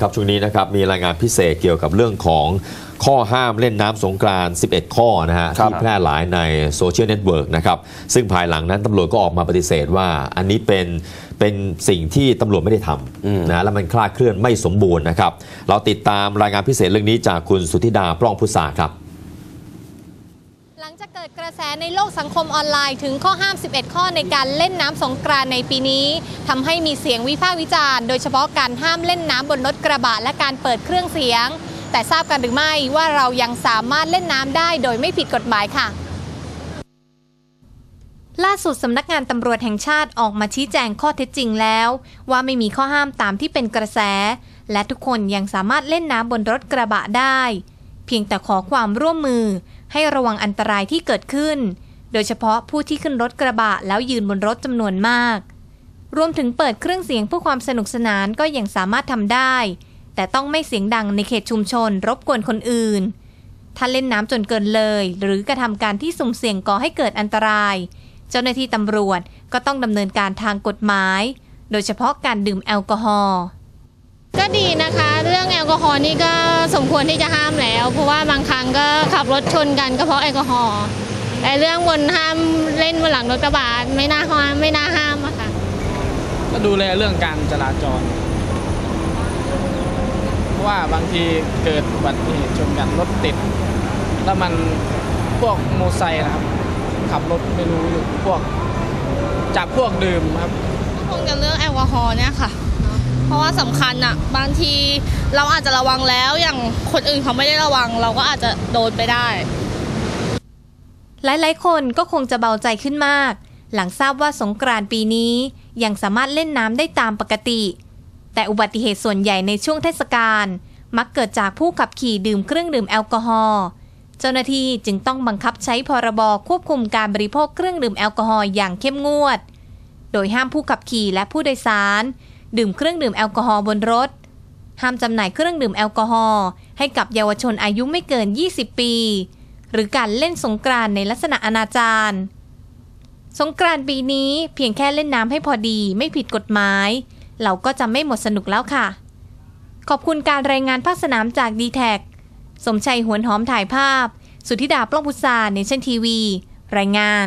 ครับช่วงนี้นะครับมีรายงานพิเศษเกี่ยวกับเรื่องของข้อห้ามเล่นน้ำสงกรานต์11 ข้อนะฮะครับที่แพร่หลายในโซเชียลเน็ตเวิร์กนะครับซึ่งภายหลังนั้นตำรวจก็ออกมาปฏิเสธว่าอันนี้เป็นเป็นสิ่งที่ตำรวจไม่ได้ทำนะแล้วมันคลาดเคลื่อนไม่สมบูรณ์นะครับ เราติดตามรายงานพิเศษเรื่องนี้จากคุณสุธิดาปล้องพุทธาครับหลั งจากเกิดกระแสในโลกสังคมออนไลน์ถึงข้อห้าม 11 ข้อในการเล่นน้ำสงกรานในปีนี้ทำให้มีเสียงวิพากษ์วิจารณ์ โดยเฉพาะการห้ามเล่นน้ำบนรถกระบะและการเปิดเครื่องเสียง แต่ทราบกันหรือไม่ว่าเรายังสามารถเล่นน้ำได้โดยไม่ผิดกฎหมายค่ะล่าสุดสำนักงานตำรวจแห่งชาติออกมาชี้แจงข้อเท็จจริงแล้ว ว่าไม่มีข้อห้ามตามที่เป็นกระแส และทุกคนยังสามารถเล่นน้ำบนรถกระบะได้ เพียงแต่ขอความร่วมมือ ให้ระวังอันตรายที่เกิดขึ้น โดยเฉพาะผู้ที่ขึ้นรถกระบะแล้วยืนบนรถจำนวนมาก รวมถึงเปิดเครื่องเสียงเพื่อความสนุกสนานก็ยังสามารถทำได้ แต่ต้องไม่เสียงดังในเขตชุมชน รบกวนคนอื่น ถ้าเล่นน้ำจนเกินเลย หรือกระทำการที่สุ่มเสี่ยงก่อให้เกิดอันตราย เจ้าหน้าที่ตำรวจก็ต้องดำเนินการทางกฎหมาย โดยเฉพาะการดื่มแอลกอฮอล์ ก็ดีนะคะ เรื่องแอลกอฮอล์นี่ก็สมควรที่จะห้ามแล้ว เพราะว่าบางครั้งก็ขับรถชนกันก็เพราะแอลกอฮอล์แต่เรื่องบนห้ามเล่นบนหลังรถกระบะไม่น่าห้ามไม่น่าห้ามอะค่ะก็ดูแลเรื่องการจราจรเพราะว่าบางทีเกิดอุบัติเหตุชนกันรถติด แล้วมันพวกโมอไซค์นะครับ ขับรถไม่รู้อยู่พวกจับพวกดื่มครับคงจะเรื่องแอลกอฮอล์เนี่ยค่ะ เพราะว่าสำคัญอะบางทีเราอาจจะระวังแล้วอย่างคนอื่นเขาไม่ได้ระวัง เราก็อาจจะโดนไปได้ หลายๆ คนก็คงจะเบาใจขึ้นมาก หลังทราบว่าสงกรานต์ปีนี้ยังสามารถเล่นน้ำได้ตามปกติ แต่อุบัติเหตุส่วนใหญ่ในช่วงเทศกาลมักเกิดจากผู้ขับขี่ดื่มเครื่องดื่มแอลกอฮอล์เจ้าหน้าที่จึงต้องบังคับใช้พรบควบคุมการบริโภคเครื่องดื่มแอลกอฮอล์อย่างเข้มงวด โดยห้ามผู้ขับขี่และผู้โดยสาร ดื่มเครื่องดื่มแอลกอฮอล์บนรถ ห้ามจำหน่ายเครื่องดื่มแอลกอฮอล์ให้กับเยาวชนอายุไม่เกิน 20 ปี หรือการเล่นสงกรานต์ในลักษณะอนาจารสงกรานต์ปีนี้เพียงแค่เล่นน้ำให้พอดีไม่ผิดกฎหมาย เราก็จะไม่หมดสนุกแล้วค่ะ ขอบคุณการรายงานภาคสนามจากดีแท็สมชัยหวนหอมถ่ายภาพ สุธิดาปล้องพุทธาเนชั่นทีวี รายงาน